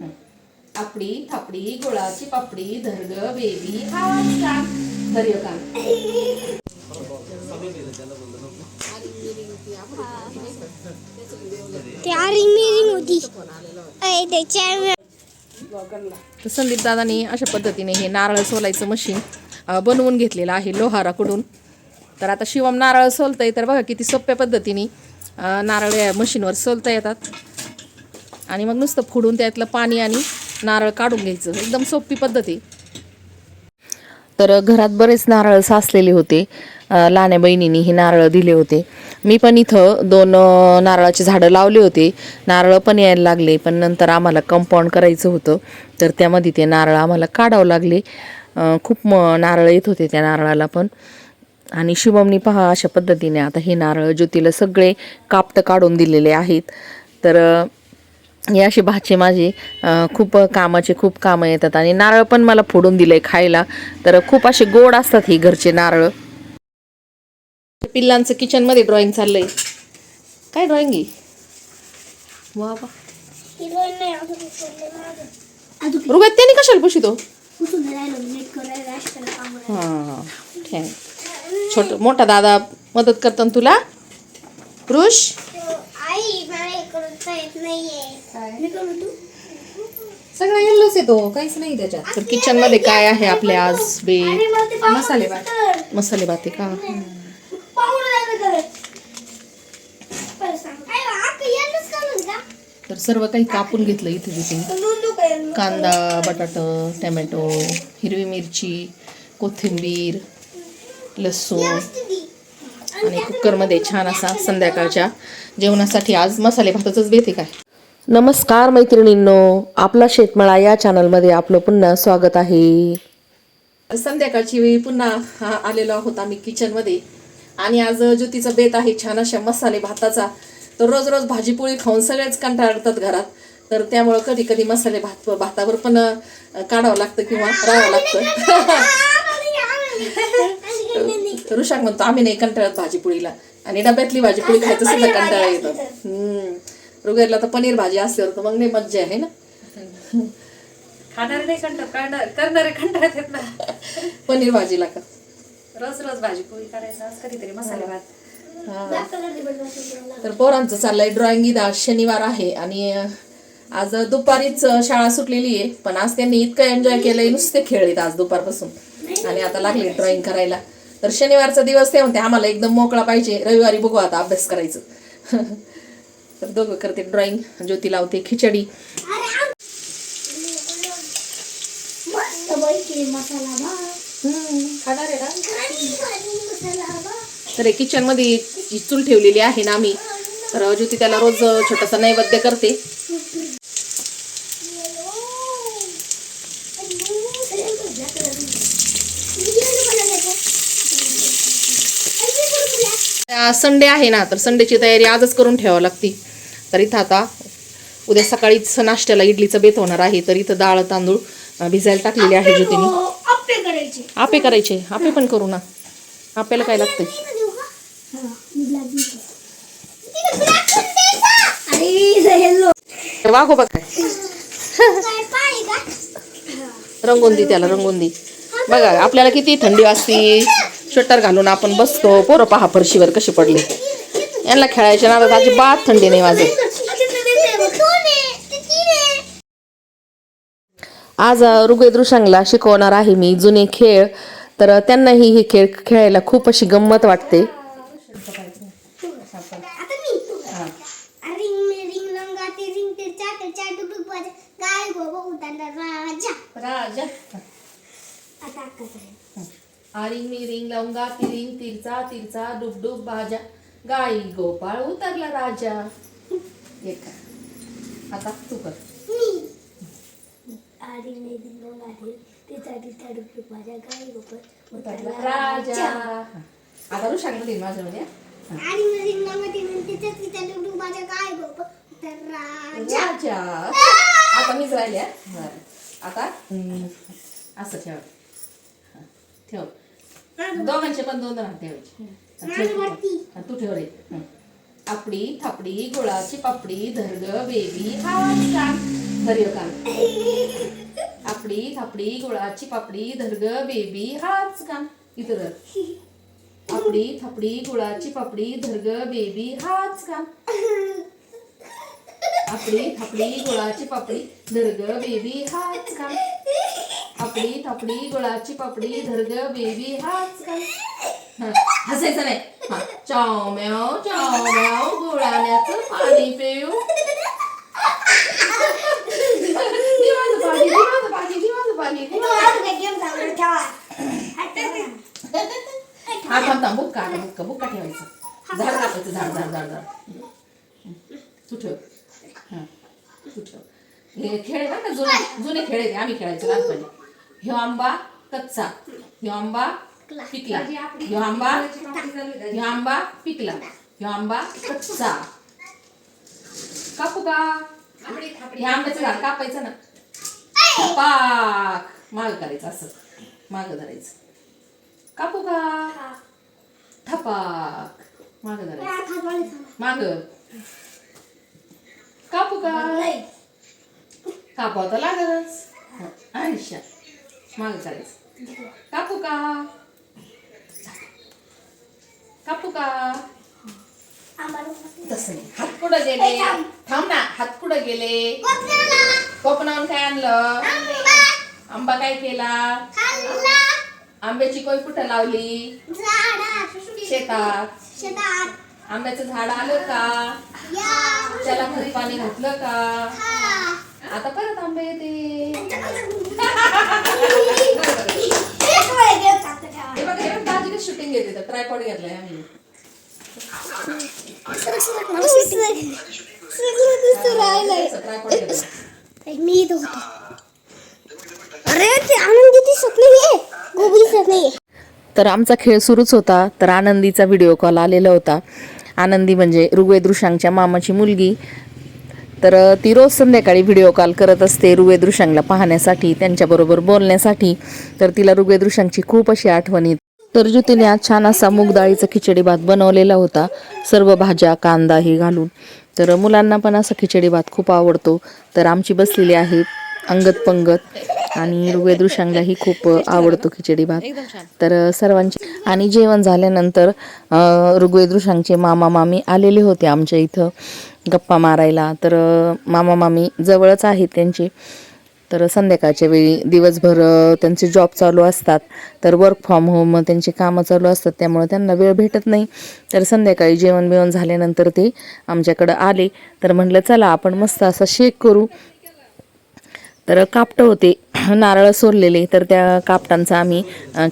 हं. आपडी थापडी गुळाची पापडी धरग बेबी धर्य तर संदीप दादानी अशा पद्धतीने हे नारळ सोलायचं मशीन बनवून घेतलेलं आहे लोहाराकडून. तर आता शिवम नारळ सोलतंय तर बघा किती सोप्या पद्धतीने नारळ मशीनवर सोलता येतात. आणि मग नुसतं फोडून त्यातलं पाणी आणि नारळ काढून घ्यायचं. एकदम सोपी पद्धती तर घरात बरेच नारळ साचलेले होते. लहान्या बहिणींनी हे नारळ दिले होते. मी पण इथं दोन नारळाचे नारळाची झाडं लावले होते. नारळ पण यायला लागले पण नंतर आम्हाला कंपाऊंड करायचं होतं. तर त्यामध्ये ते नारळ आम्हाला काढावं लागले. खूप म नारळ येत होते त्या नारळाला पण. आणि शुभमनी पहा अशा पद्धतीने आता हे नारळ ज्योतीला सगळे कापटं काढून दिलेले आहेत. तर हे अशी भाचे माझे खूप कामाचे खूप कामं येतात. आणि नारळ पण मला फोडून दिले खायला. तर खूप असे गोड असतात ही घरचे नारळ. पिल्लांचं किचनमध्ये ड्रॉइंग चाललंय. काय ड्रॉइंग आहे? वा वा. हिरोईन नाही कशाला पुशितो? उचलून हां छोट मोठा दादा मदत करतो ना तुला? ऋष सगळा येल्लोच येतो काहीच नाही त्याच्यात. तर किचनमध्ये काय आहे आपल्या आज? बे मसाले भात. मसाले भाते काढून का? तर सर्व काही कापून घेतलं इथे तिथे. कांदा बटाटा टमॅटो हिरवी मिरची कोथिंबीर लसूण. आणि कुकरमध्ये छान असा संध्याकाळच्या जेवणासाठी आज मसाले भाताचंच बेते काय? नमस्कार मैत्रिणींनो आपला शेतमळा या चॅनलमध्ये आपलं पुन्हा स्वागत आहे. संध्याकाळची वेळी पुन्हा हा आलेलो आहोत आम्ही किचनमध्ये आणि आज ज्योतीचा बेत आहे छान अशा मसाले भाताचा. तर रोज रोज भाजीपोळी खाऊन सगळेच कंटाळतात घरात. तर त्यामुळं कधी कधी मसाले भात भातावर पण काढावं लागतं किंवा राहावं लागतं. ऋषाक म्हणतो आम्ही नाही कंटाळत भाजीपोळीला. आणि डब्यातली भाजीपोळी खायचं सुद्धा कंटाळा येतो. हम्म. रुगेरला तर पनीर भाजी असल्यावर तर मग नाही मज्जा आहे ना? खाणारे नाही कंटाळ करणार करणारे कंटाळत येत ना. पनीर भाजीला का? रोज रोज करायचं कधीतरी मसाले भात. तर पोरांचं चाललंय ड्रॉइंग आज शनिवार आहे आणि आज दुपारीच शाळा सुटलेली आहे पण आज त्यांनी इतकं एन्जॉय केलंय नुसते खेळलेत आज दुपारपासून. आणि आता लागले ड्रॉइंग करायला. तर शनिवारचा दिवस ते म्हणते आम्हाला एकदम मोकळा पाहिजे. रविवारी बघू आता अभ्यास करायचं. तर दोघं करते ड्रॉइंग ज्योती लावते खिचडी. तर किचनमध्ये चूल ठेवलेली आहे ना आम्ही. तर ज्योती त्याला रोज छोटासा नैवेद्य करते आज संडे आहे ना तर संडेची तयारी आजच करून ठेवावी लागती. तर इथं आता उद्या सकाळीच नाश्त्याला इडलीचं बेत होणार आहे तर इथं डाळ तांदूळ भिजायला टाकलेले आहे ज्योतीने. आपे करायचे आपे पण करू ना. आपल्याला काय hello. वागो बघ काय? काय पाणी का? रंगून दे त्याला रंगून दे. बघा आपल्याला किती थंडी वाजते. स्वेटर घालून आपण बसतो. पोरं पहा फरशीवर कसे पडले. यांना खेळायच्या नादात अजिबात थंडी नाही वाजत. आज ऋग्वेद ऋषांगला शिकवणार आहे मी जुने खेळ. तर त्यांनाही हे खेळ खेळायला खूप अशी गंमत वाटते. आता मी रिंग मे रिंग ते. आरिंग लावूंगा तिरिंग तिरचा तिरचा डुबडुब भाजा गाई गोपाळ उतरला राजा. एक. आता तू कर. ते चाट उतरला राजा. आता चाट उतरला राजा. आता मीच राहिले. बरं. आता असं ठेव. ठेव. दोघांचे पण दोन राहत ठेवायचे ठेव तू. वरती. तू ठेव. रे. हं. आपडी थापडी गुळाची पापडी धरग बेबी हाच काम धर एक कान. आपडी थापडी गुळाची पापडी धरग बेबी हाच कान. इथं धर. आपडी थापडी गुळाची पापडी धरग बेबी हाच कान. आपडी थापडी गुळाची पापडी धरग बेबी हाच कान. आपडी थापडी गुळाची पापडी धरग बेबी हाच हसायचं नाही. हा चाव म्याव चाव म्याव गुळाण्याचं पाणी पिऊ हा थांब थांब बुक्का बुक्का बुक्का ठेवायचं. झाड कापायचं झाड झाड झाड झाड. तू ठेव. हा तू ठेव. हे खेळ ना जुने जुने खेळ आम्ही खेळायचो लहानपणी. ह्यो आंबा कच्चा. ह्यो आंबा पिकला. ह्यो आंबा ह्यो आंबा पिकला. ह्यो आंबा कच्चा. कापू का? ह्या आंब्याचं झाड कापायचं ना. पाक माग करायचं असं. माग धरायचं. कापू का? थपाक. माग धरायचं. माग. कापू का? कापावं तर लागलच. आयुष्या माग करायचं कापू का? कापू का? तसं नाही. हात कुठं गेले? थांब ना. हात कुठं गेले? कोकणाहून काय आणलं? आंबा काय केला? आंब्याची कोय कुठं लावली? शेतात. आंब्याचं झाड आलं का? त्याला खरी पाणी घातलं का? आता परत आंबे येते हे बघा हे दाजीने शूटिंग घेते तर ट्रायपॉड घेतलाय आम्ही. मी इथं होतो अरे ते आनंदीची स्वप्न नाहीये गोबी तर आमचा खेळ सुरूच होता तर आनंदीचा व्हिडिओ कॉल आलेला होता. आनंदी म्हणजे ऋग्वेद मामाची मुलगी. तर ती रोज संध्याकाळी व्हिडिओ कॉल करत असते ऋग्वेद ऋषांगला पाहण्यासाठी त्यांच्याबरोबर बोलण्यासाठी. तर तिला ऋग्वेद खूप अशी आठवण येते. तर ज्योतीने आज छान असा मूग डाळीचा खिचडी भात बनवलेला होता. सर्व भाज्या कांदा हे घालून. तर मुलांना पण असा खिचडी भात खूप आवडतो. तर आमची बसलेली आहे अंगत पंगत आणि ऋग्वेद खूप आवडतो खिचडी भात. तर सर्वांची आणि जेवण झाल्यानंतर ऋग्वेदृशांगचे मामा मामी आलेले होते आमच्या इथं गप्पा मारायला. तर मामा मामी जवळच आहेत त्यांचे. तर संध्याकाळच्या वेळी दिवसभर त्यांचे जॉब चालू असतात. तर वर्क फ्रॉम होम त्यांची कामं चालू असतात. त्यामुळे त्यांना वेळ भेटत नाही. तर संध्याकाळी जेवण बिवण झाल्यानंतर ते आमच्याकडं आले. तर म्हटलं चला आपण मस्त असा शेक करू. तर कापटं होते. नारळ सोललेले. तर त्या कापटांचा आम्ही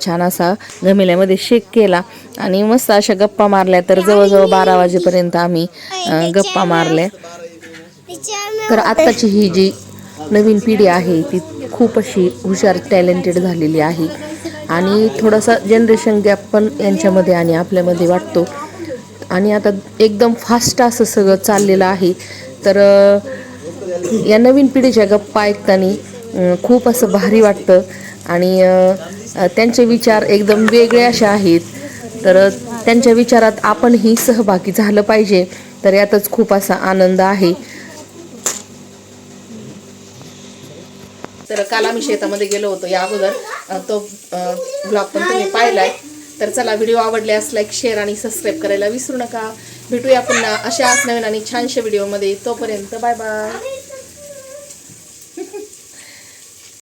छान असा घमिल्यामध्ये शेक केला. आणि मस्त अशा गप्पा मारल्या. तर जवळजवळ बारा वाजेपर्यंत आम्ही गप्पा मारल्या. तर आत्ताची ही जी नवीन पिढी आहे ती खूप अशी हुशार टॅलेंटेड झालेली आहे. आणि थोडासा जनरेशन गॅप पण यांच्यामध्ये आणि आपल्यामध्ये वाटतो. आणि आता एकदम फास्ट असं सगळं चाललेलं आहे. तर या नवीन पिढीच्या गप्पा ऐकताना खूप असं भारी वाटतं. आणि त्यांचे विचार एकदम वेगळे असे आहेत. तर त्यांच्या विचारात आपणही सहभागी झालं पाहिजे. तर यातच खूप असा आनंद आहे. तर काल आम्ही शेतामध्ये गेलो होतो. या अगोदर तो ब्लॉग पण तुम्ही पाहिलाय. तर चला व्हिडिओ आवडल्यास लाईक शेअर आणि सबस्क्राईब करायला विसरू नका. भेटूया पुन्हा अशाच नवीन आणि छानशा व्हिडिओमध्ये तोपर्यंत बाय बाय